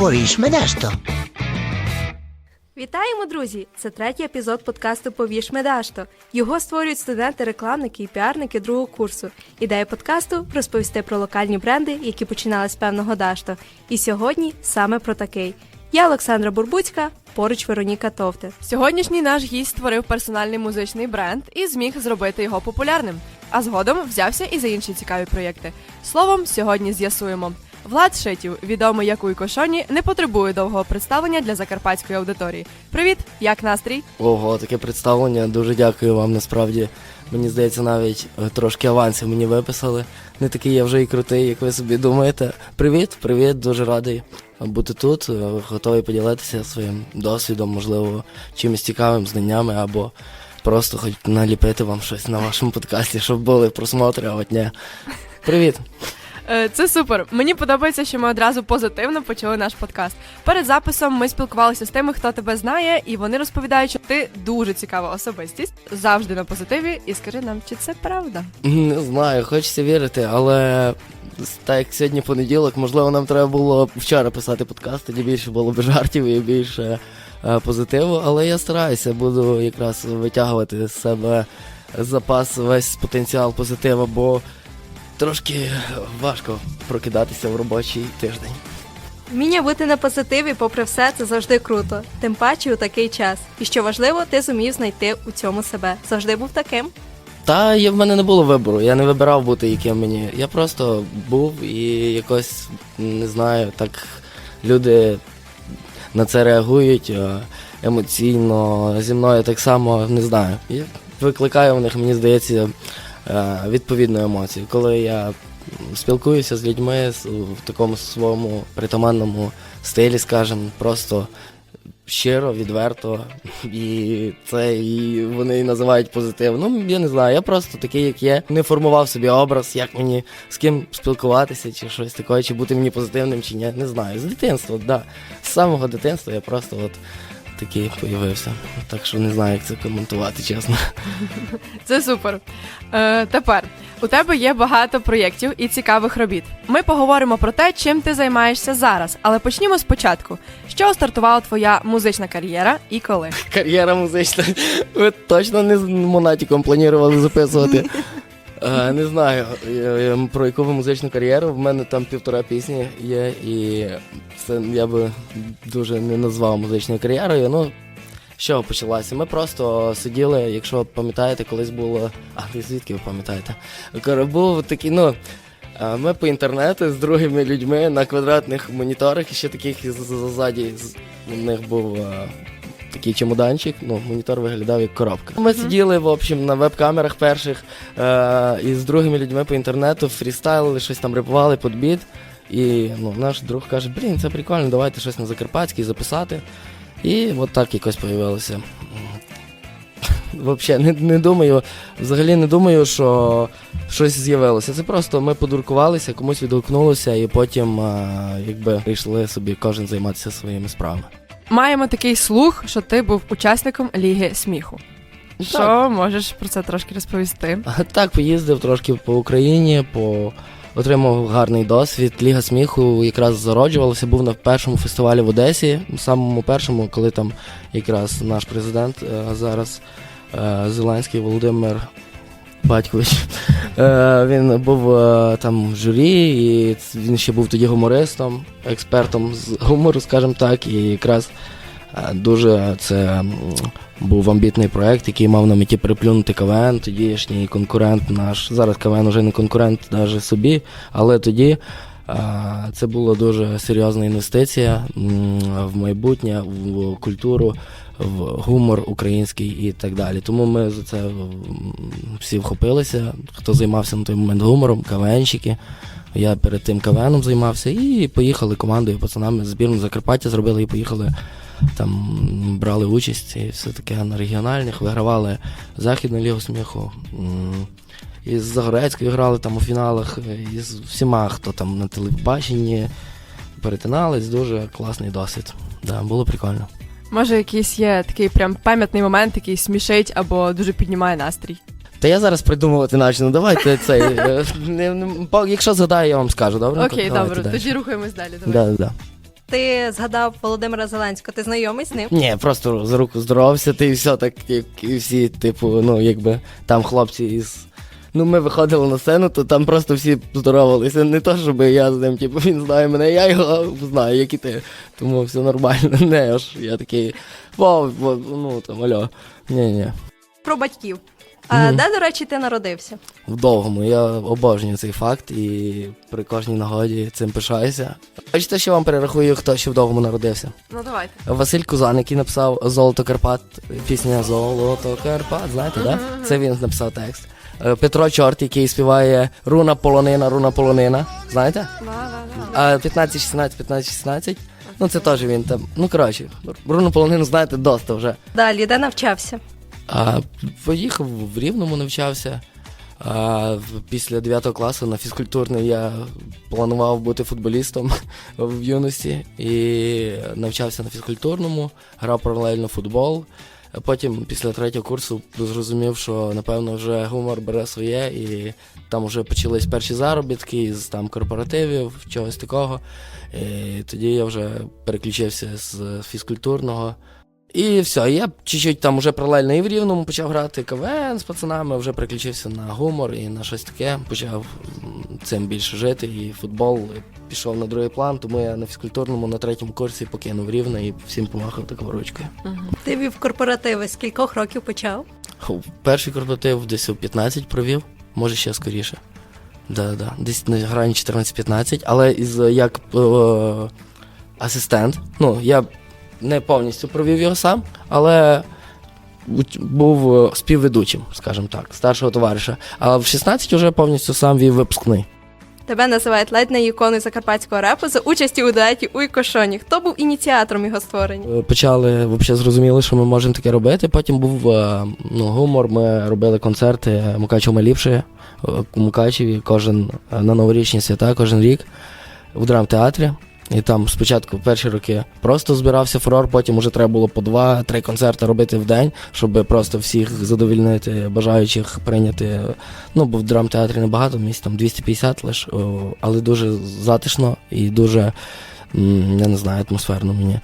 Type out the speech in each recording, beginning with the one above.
Повіж мене ж то. Вітаємо, друзі! Це третій епізод подкасту Повіж Медашто. Його створюють студенти, рекламники і піарники другого курсу. Ідея подкасту розповісти про локальні бренди, які починали з певного дашто. І сьогодні саме про такий. Я Олександра Бурбуцька, поруч Вероніка Товте. Сьогоднішній наш гість створив персональний музичний бренд і зміг зробити його популярним. А згодом взявся і за інші цікаві проєкти. Словом, сьогодні з'ясуємо. Влад Шитів, відомий як Уйко Шоні, не потребує довгого представлення для закарпатської аудиторії. Привіт, як настрій? Ого, таке представлення. Дуже дякую вам. Насправді, мені здається, навіть е, трошки авансів мені виписали. Не такий я вже і крутий, як ви собі думаєте. Привіт, привіт, дуже радий бути тут. е, Готовий поділитися своїм досвідом, можливо, чимось цікавим, знаннями або просто хоч наліпити вам щось на вашому подкасті, щоб були просмотри, а от ні. Привіт. Е, Це супер. Мені подобається, що ми одразу позитивно почали наш подкаст. Перед записом ми спілкувалися з тими, хто тебе знає, і вони розповідають, що ти дуже цікава особистість, завжди на позитиві. І скажи нам, чи це правда? Не знаю, хочеться вірити, але так як сьогодні понеділок, можливо, нам треба було вчора писати подкаст, тоді більше було б жартів і більше е, позитиву. Але я стараюся, буду якраз витягувати з себе запас, весь потенціал позитиву, бо трошки важко прокидатися в робочий тиждень. Вміння бути на позитиві, попри все, це завжди круто. Тим паче у такий час. І що важливо, ти зумів знайти у цьому себе. Завжди був таким. Та є в мене не було вибору, я не вибирав бути яким мені. Я просто був і якось не знаю, так люди на це реагують е, емоційно. Зі мною так само не знаю. І викликаю в них, мені здається, е, відповідну емоцію. Коли я спілкуюся з людьми в такому своєму притаманному стилі, скажімо, просто щиро, відверто, і це і вони називають позитив. Ну, я не знаю, я просто такий, як є. Не формував собі образ, як мені з ким спілкуватися, чи щось таке, чи бути мені позитивним, чи ні. Не знаю. З дитинства. Да. З самого дитинства я просто от такий появився. Так що не знаю, як це коментувати, чесно. Це супер. Е, тепер у тебе є багато проєктів і цікавих робіт. Ми поговоримо про те, чим ти займаєшся зараз, але почнімо спочатку. Чого стартувала твоя музична кар'єра і коли? Кар'єра музична. Ви точно не з Монатіком планували записувати. Е, не знаю, е, е, про яку ви музичну кар'єру. В мене там півтора пісні є, і це я би дуже не назвав музичною кар'єрою. Ну, з чого почалося? Ми просто сиділи, якщо пам'ятаєте, колись було. А звідки ви пам'ятаєте? Був такий, ну. Ми по інтернету з другими людьми на квадратних моніторах, і ще таких ззаді у них був такий чемоданчик, ну, монітор виглядав як коробка. Ми сиділи, в общем, на веб-камерах перших е, і з другими людьми по інтернету фрістайлили, щось там репували під біт. І ну, наш друг каже, блін, це прикольно, давайте щось на Закарпатській записати. І от так якось появилося. Взагалі, не, не думаю, взагалі не думаю, що щось з'явилося. Це просто ми подуркувалися, комусь відгукнулося, і потім е, якби прийшли собі кожен займатися своїми справами. Маємо такий слух, що ти був учасником Ліги сміху. Що можеш про це трошки розповісти? Так, поїздив трошки по Україні, по... отримав гарний досвід. Ліга сміху якраз зароджувалася, був на першому фестивалі в Одесі, самому першому, коли там якраз наш президент е, зараз е, Зеленський Володимир Батькович. Е, він був е, там в журі, і він ще був тоді гумористом, експертом з гумору, скажімо так, і якраз е, дуже це був амбітний проект, який мав на меті переплюнути КВН, тодішній конкурент наш. Зараз КВН вже не конкурент навіть собі, але тоді це була дуже серйозна інвестиція в майбутнє, в культуру, в гумор український і так далі. Тому ми за це всі вхопилися. Хто займався на той момент гумором, КВНщики. Я перед тим КВНом займався і поїхали командою, пацанами збірну Закарпаття зробили і поїхали там брали участь і все таке на регіональних, вигравали Західну лігу сміху. М, І з Загорецькою грали там у фіналах, і з всіма, хто там на телебаченні перетинались, дуже класний досвід. Да, було прикольно. Може, якийсь є такий прям пам'ятний момент, який смішить або дуже піднімає настрій. Та я зараз придумувати почну. Давайте цей. е, не- не- Якщо згадаю, я вам скажу, добре? Окей, Давайте добре, далі. тоді рухаємось далі. Давай. Да, да, да. ти згадав Володимира Зеленського. Ти знайомий з ним? Ні, просто з руку здоровався, ти і все, так як і всі, типу, ну, якби там хлопці із. Ну, ми виходили на сцену, то там просто всі здоровалися. Не то, щоб я з ним, типу, він знає мене, я його знаю, як і ти. Тому все нормально. Не, аж я такий, вау, вау, ну там альо. Ні, ні. Про батьків. А де, до речі, ти народився? В довгому. Я обожнюю цей факт і при кожній нагоді цим пишаюся. Бачите, що вам перерахую, хто ще в довгому народився. Ну давайте. Василь Кузан, який написав Золото Карпат, пісня Золото Карпат, знаєте, так? Да? Це він написав текст. Е, Петро Чорт, який співає Руна полонина, руна полонина. Знаєте? А 15, 16, 15, 16. Ну це теж він там. Ну коротше, руну полонину знаєте доста вже. Далі, де навчався? А поїхав в Рівному навчався. А після 9 класу на фізкультурний я планував бути футболістом в юності і навчався на фізкультурному, грав паралельно футбол. Потім, після третього курсу, зрозумів, що напевно вже гумор бере своє, і там вже почались перші заробітки з там корпоративів, чогось такого. І тоді я вже переключився з фізкультурного. І все, я чуть-чуть там вже паралельно і в Рівному почав грати КВН з пацанами, вже переключився на гумор і на щось таке. Почав цим більше жити. І футбол пішов на другий план, тому я на фізкультурному на третьому курсі покинув рівне і всім помахав такою ручкою. Ти вів корпоративи. З кількох років почав? Ху, Перший корпоратив десь у 15 провів, може ще скоріше. Да, да. Десь на грані 14-15, але із як е, асистент. Ну, я не повністю провів його сам, але був е, співведучим, скажімо так, старшого товариша. А в 16 вже повністю сам вів випускний. Тебе називають ледь не іконою закарпатського репу за участі у дуеті Уйко Шоні. Хто був ініціатором його створення? Е, Почали взагалі зрозуміли, що ми можемо таке робити. Потім був е, ну, гумор. Ми робили концерти Мукачево ми ліпше е, у Мукачеві кожен на новорічні свята, кожен рік в драмтеатрі. І там спочатку перші роки просто збирався фурор, потім вже треба було по два-три концерти робити в день, щоб просто всіх задовільнити, бажаючих прийняти. Ну, бо в драмтеатрі небагато, місць там 250 лише, але дуже затишно і дуже, я не знаю, атмосферно мені.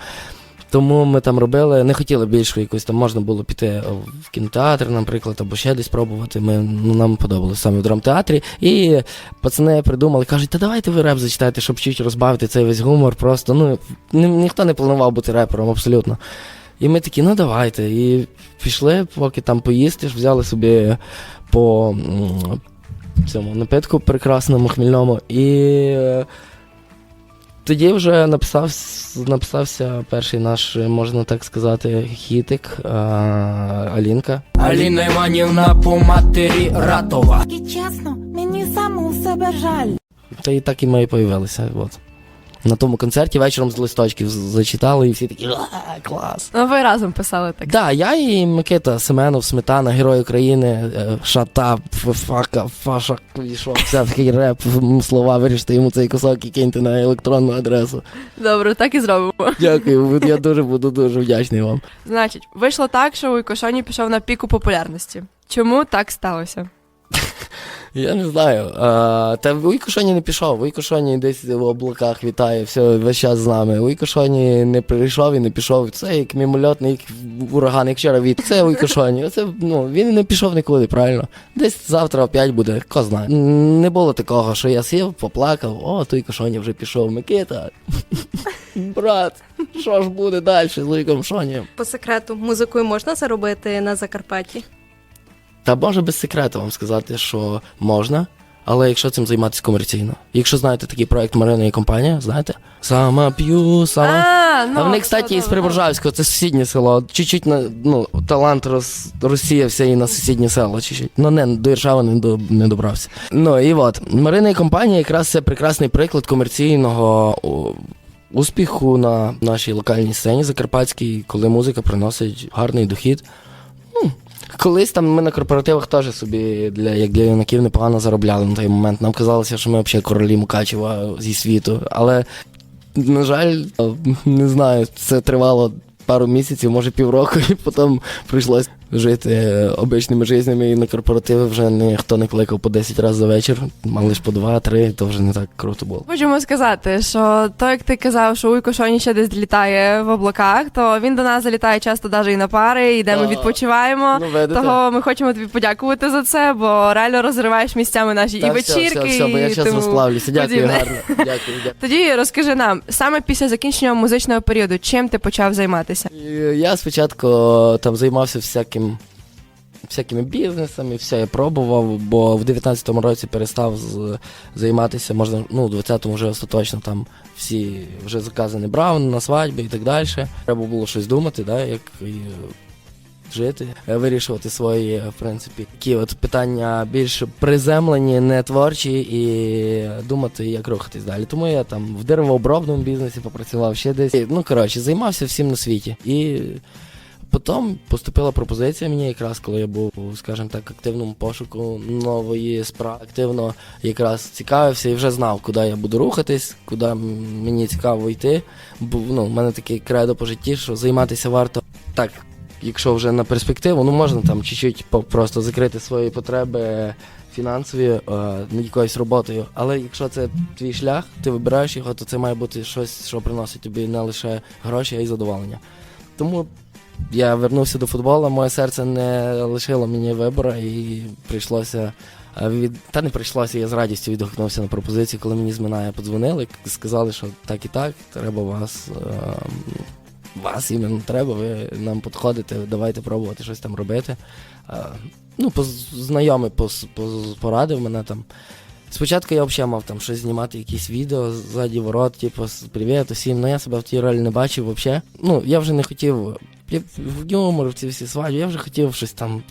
Тому ми там робили, не хотіли більше якось там можна було піти в кінотеатр, наприклад, або ще десь пробувати. Ми, ну, нам подобалося саме в драмтеатрі. І пацани придумали, кажуть, та давайте ви реп зачитайте, щоб чуть розбавити цей весь гумор. Просто ну ні, ніхто не планував бути репером, абсолютно. І ми такі, ну давайте. І пішли, поки там поїсти, взяли собі по цьому напитку прекрасному хмільному. І е, тоді вже написав, написався перший наш, можна так сказати, хітик а, Алінка. Аліна Іванівна по матері Ратова. І чесно, мені саме у себе жаль. Та і так і ми і появилися. От. На тому концерті вечором з листочків зачитали, і всі такі «А, клас. Ну ви разом писали так. Да, я і Микита Семенов, Сметана, Герой України, е, Шата, Фака, Фаша, і що, вся такий реп, слова, виріште йому цей кусок і киньте на електронну адресу. Добре, так і зробимо. Дякую, я дуже буду дуже вдячний вам. Значить, вийшло так, що Уйко Шоні пішов на піку популярності. Чому так сталося? Я не знаю. А, та Вуйко Шоні не пішов. Вуйко Шоні десь в облаках вітає, все весь час з нами. Вуйко Шоні не прийшов і не пішов. Це як мімольотний як ураган, як вчора від. Це Вуйко Шоні. Це, ну, він не пішов нікуди, правильно. Десь завтра опять буде, хто знає. Не було такого, що я сів, поплакав, о, той Шоні вже пішов. Микита. Брат, що ж буде далі з Вуйком Шоні? По секрету, музикою можна заробити на Закарпатті? Та може без секрету вам сказати, що можна, але якщо цим займатися комерційно. Якщо знаєте такий проект Марина і компанія, знаєте? Сама п'ю, сама. А, ну, а вони, кстати, із Приборжавського, це сусіднє село. Чуть-чуть на ну, талант роз, розсіявся і на сусіднє село. Чуть-чуть. Ну не до Іршава не, до, не добрався. Ну і от Марина і компанія якраз це прекрасний приклад комерційного. Успіху на нашій локальній сцені закарпатській, коли музика приносить гарний дохід. Колись там ми на корпоративах теж собі для як для юнаків непогано заробляли на той момент. Нам казалося, що ми взагалі королі Мукачева зі світу. Але, на жаль, не знаю, це тривало пару місяців, може півроку, і потім прийшлось жити е, обичними житнями і на корпоративи вже ніхто не кликав по 10 разів за вечір, а лише по 2-3, то вже не так круто було. Можемо сказати, що то, як ти казав, що Уйко Шоні ще десь літає в облаках, то він до нас залітає часто навіть і на пари, і де ми відпочиваємо. Ну, видите? Того ми хочемо тобі подякувати за це, бо реально розриваєш місцями наші Та і все, вечірки. все, все, бо я і зараз тому розплавлюся. Дякую, подібне. гарно. Дякую, дякую. Тоді розкажи нам, саме після закінчення музичного періоду, чим ти почав займатися? І Я спочатку е, там займався всяким. Всякими бізнесами, все я пробував, бо в 19-му році перестав з, займатися, можна, ну, в 20-му вже остаточно там всі вже закази не брав на свадьби і так далі. Треба було щось думати, да, як і, жити, е, вирішувати свої, е, в принципі, такі от питання більш приземлені, не творчі, і думати, як рухатись далі. Тому я там в деревообробному бізнесі попрацював ще десь. Ну, коротше, займався всім на світі. І потім поступила пропозиція мені, якраз коли я був, скажімо так, активному пошуку нової справи, активно якраз цікавився і вже знав, куди я буду рухатись, куди мені цікаво йти. Бо ну, в мене таке кредо по житті, що займатися варто так. Якщо вже на перспективу, ну можна там чуть-чуть просто закрити свої потреби фінансові е, якоюсь роботою. Але якщо це твій шлях, ти вибираєш його, то це має бути щось, що приносить тобі не лише гроші, а й задоволення. Тому я вернувся до футболу, моє серце не лишило мені вибору і прийшлося. е, Від... Та не прийшлося, я з радістю відгукнувся на пропозицію, коли мені з Минає подзвонили, сказали, що так і так, треба вас. Е... Вас іменно треба, ви нам підходите, давайте пробувати щось там робити. Е... Ну, поз- знайомий пос... поз- порадив мене там. Спочатку я взагалі мав там щось знімати, якісь відео ззаді ворот, типу, привіт усім, але я себе в тій ролі не бачив взагалі. Ну, я вже не хотів я в юмор, в ці всі свадьби, я вже хотів щось там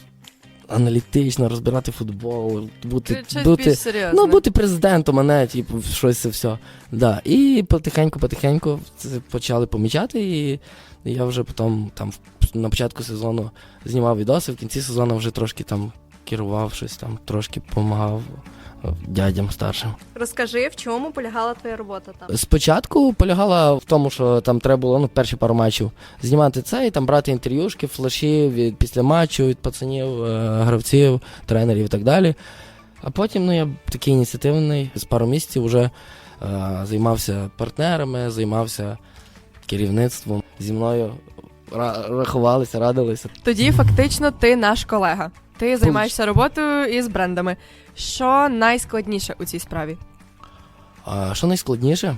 аналітично розбирати футбол, бути, бути, ну, бути президентом, а не типу, щось це все. Да. І потихеньку-потихеньку це почали помічати, і я вже потім там на початку сезону знімав відоси, в кінці сезону вже трошки там керував щось там, трошки допомагав дядям старшим. Розкажи, в чому полягала твоя робота там? Спочатку полягала в тому, що там треба було ну, перші пару матчів знімати це і там брати інтерв'юшки, флеші від після матчу від пацанів, е, гравців, тренерів і так далі. А потім ну, я такий ініціативний, з пару місяців вже е, займався партнерами, займався керівництвом. Зі мною рахувалися, радилися. Тоді фактично ти наш колега. Ти займаєшся роботою із брендами. Що найскладніше у цій справі? А що найскладніше?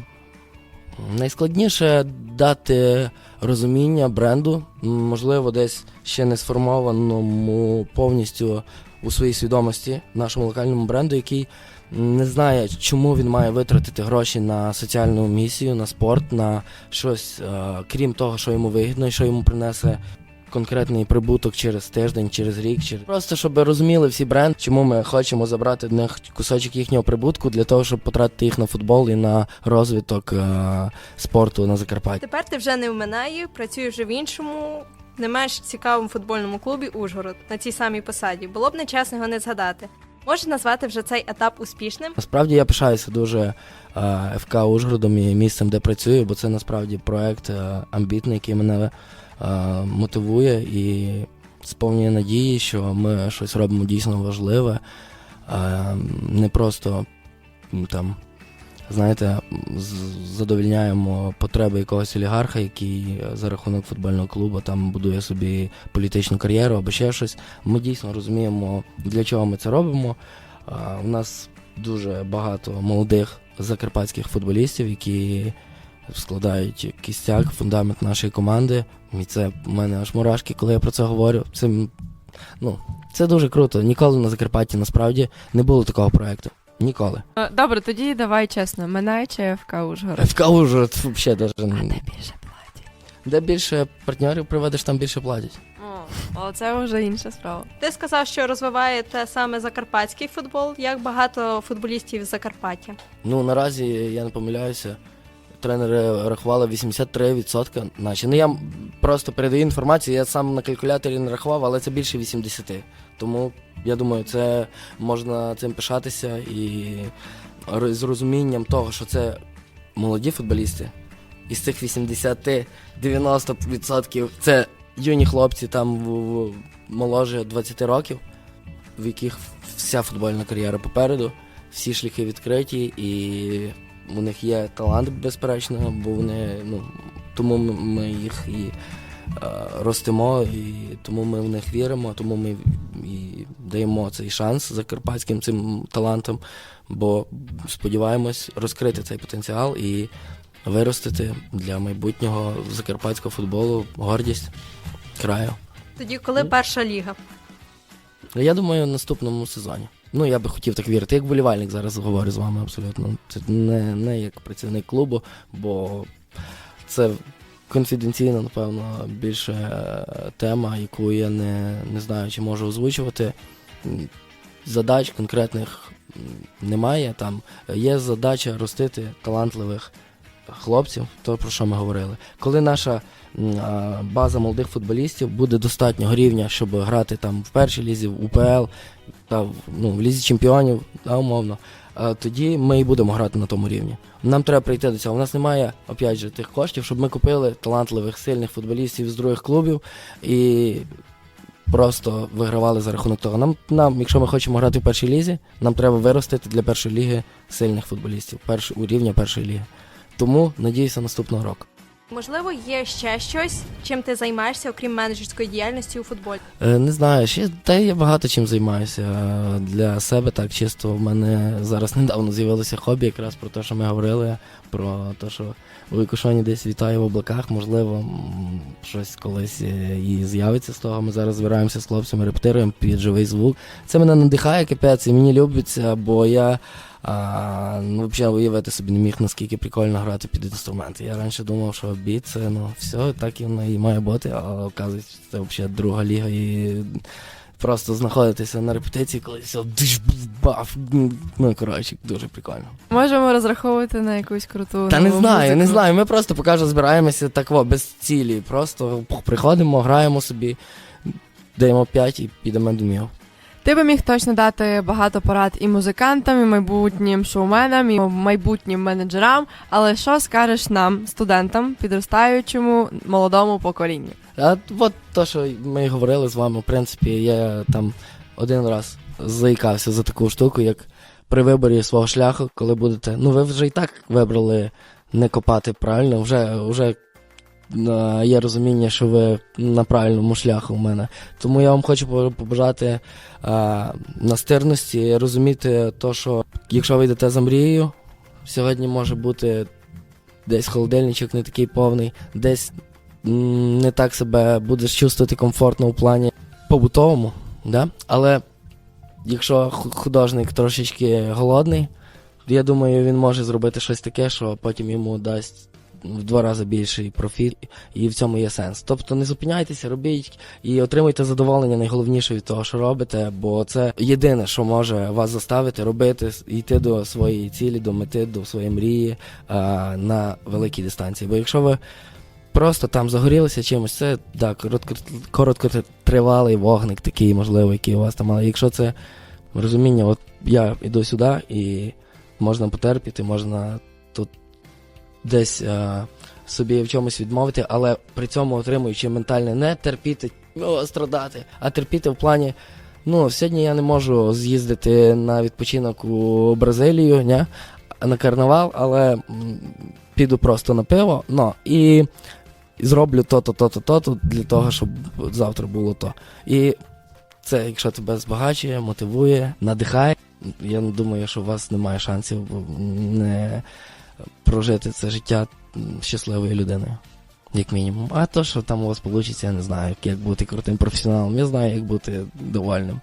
Найскладніше дати розуміння бренду, можливо, десь ще не сформованому повністю у своїй свідомості нашому локальному бренду, який не знає, чому він має витратити гроші на соціальну місію, на спорт, на щось, крім того, що йому вигідно і що йому принесе. Конкретний прибуток через тиждень, через рік, через просто щоб розуміли всі бренд, чому ми хочемо забрати них кусочок їхнього прибутку для того, щоб потратити їх на футбол і на розвиток е- спорту на Закарпатті. Тепер ти вже не в Минаї, працюєш вже в іншому, не менш цікавому футбольному клубі Ужгород на цій самій посаді. Було б нечесно його не згадати. Можеш назвати вже цей етап успішним? Насправді я пишаюся дуже е, ФК Ужгородом і місцем, де працюю, бо це насправді проект е, амбітний, який мене е, мотивує і сповнює надії, що ми щось робимо дійсно важливе, е, не просто там. Знаєте, задовільняємо потреби якогось олігарха, який е, за рахунок футбольного клубу там будує собі політичну кар'єру або ще щось. Ми дійсно розуміємо, для чого ми це робимо. У нас дуже багато молодих закарпатських футболістів, які складають кістяк, фундамент нашої команди. І це в мене аж мурашки, коли я про це говорю. Це, ну, це дуже круто. Ніколи на Закарпатті насправді не було такого проекту. Ніколи. Е, Добре, тоді давай чесно. Минає чи ФК Ужгород? ФК Ужгород взагалі даже. більше платять? Де більше партнерів приведеш, там більше платять. О, це вже інша справа. Ти сказав, що розвиваєте саме закарпатський футбол. Як багато футболістів з Закарпаття? Ну, наразі я не помиляюся. Тренери рахували 83%, наче. Ну я просто передаю інформацію, я сам на калькуляторі не рахував, але це більше 80. Тому я думаю, це можна цим пишатися і з розумінням того, що це молоді футболісти. Із цих 80 90% це юні хлопці там в, моложе 20 років, в яких вся футбольна кар'єра попереду, всі шляхи відкриті, і у них є талант, безперечно, бо вони, ну, тому ми- їх і е, ростимо, і тому ми в них віримо, тому ми і даємо цей шанс закарпатським цим талантам, бо сподіваємось розкрити цей потенціал і виростити для майбутнього закарпатського футболу гордість краю. Тоді, коли перша ліга? Я думаю, в наступному сезоні. Ну, я би хотів так вірити. Як вболівальник зараз говорю з вами абсолютно. Це не, не як працівник клубу, бо це конфіденційна, напевно, більше е, тема, яку я не, не знаю, чи можу озвучувати. Задач конкретних немає. Там є задача ростити талантливих хлопців, то про що ми говорили. Коли наша база молодих футболістів буде достатнього рівня, щоб грати там в першій лізі, в УПЛ, та ну, в лізі чемпіонів, да, умовно, тоді ми і будемо грати на тому рівні. Нам треба прийти до цього. У нас немає, опять же, тих коштів, щоб ми купили талантливих, сильних футболістів з других клубів і просто вигравали за рахунок того. Нам, нам, якщо ми хочемо грати в першій лізі, нам треба виростити для першої ліги сильних футболістів, перш, рівня першої ліги. Тому надіюся наступного року. Можливо, є ще щось, чим ти займаєшся, окрім менеджерської діяльності у футболі. Е, Не знаю, ще та я багато чим займаюся е, для себе. Так чисто в мене зараз недавно з'явилося хобі, якраз про те, що ми говорили, про те, що у Ікушоні десь вітає в облаках. Можливо, щось колись е, і з'явиться з того. Ми зараз збираємося з хлопцями, репетируємо під живий звук. Це мене надихає капець, і мені любиться, бо я. А, ну, взагалі уявити собі не міг, наскільки прикольно грати під інструменти. Я раніше думав, що біт це ну все, так і воно і має бути, але оказується, це взагалі друга ліга і просто знаходитися на репетиції, коли все диш, баф. Ну, коротше, дуже прикольно. Можемо розраховувати на якусь круту. Та не знаю, не знаю. Ми просто поки збираємося так во, без цілі. Просто приходимо, граємо собі, даємо 5 і підемо домів. Ти би міг точно дати багато порад і музикантам, і майбутнім шоуменам, і майбутнім менеджерам. Але що скажеш нам, студентам, підростаючому молодому поколінню? А от то, що ми говорили з вами, в принципі, я там один раз заїкався за таку штуку, як при виборі свого шляху, коли будете. Ну, ви вже і так вибрали не копати правильно, вже, вже є розуміння, що ви на правильному шляху у мене. Тому я вам хочу побажати е, настирності, розуміти то, що якщо ви йдете за мрією, сьогодні може бути десь холодильничок не такий повний, десь не так себе будеш чувствувати комфортно у плані побутовому, да? але якщо художник трошечки голодний, я думаю, він може зробити щось таке, що потім йому дасть в два рази більший профіт, і в цьому є сенс. Тобто не зупиняйтеся, робіть і отримуйте задоволення найголовніше від того, що робите, бо це єдине, що може вас заставити робити, йти до своєї цілі, до мети, до своєї мрії на великій дистанції. Бо якщо ви просто там загорілися чимось, це да, коротко, короткотривалий вогник такий, можливо, який у вас там, але якщо це розуміння, от я іду сюди і можна потерпіти, можна десь а, собі в чомусь відмовити, але при цьому отримуючи ментальне не терпіти, о, страдати, а терпіти в плані. Ну, сьогодні я не можу з'їздити на відпочинок у Бразилію, ні? на карнавал, але піду просто на пиво, ну, і зроблю то-то, то-то, то-то для того, щоб завтра було то. І це, якщо тебе збагачує, мотивує, надихає. Я думаю, що у вас немає шансів не прожити це життя щасливою людиною, як мінімум. А то, що там у вас вийде, я не знаю, як бути крутим професіоналом. Я знаю, як бути довольним.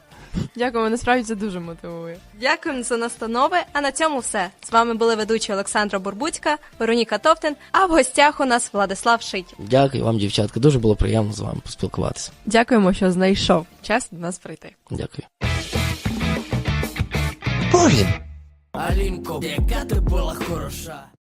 Дякую, насправді це дуже мотивує. Дякуємо за настанови. А на цьому все. З вами були ведучі Олександра Бурбуцька, Вероніка Товтин, а в гостях у нас Владислав Шить. Дякую вам, дівчатка. Дуже було приємно з вами поспілкуватися. Дякуємо, що знайшов час до нас прийти. Дякую. Алінко, яка ти була хороша.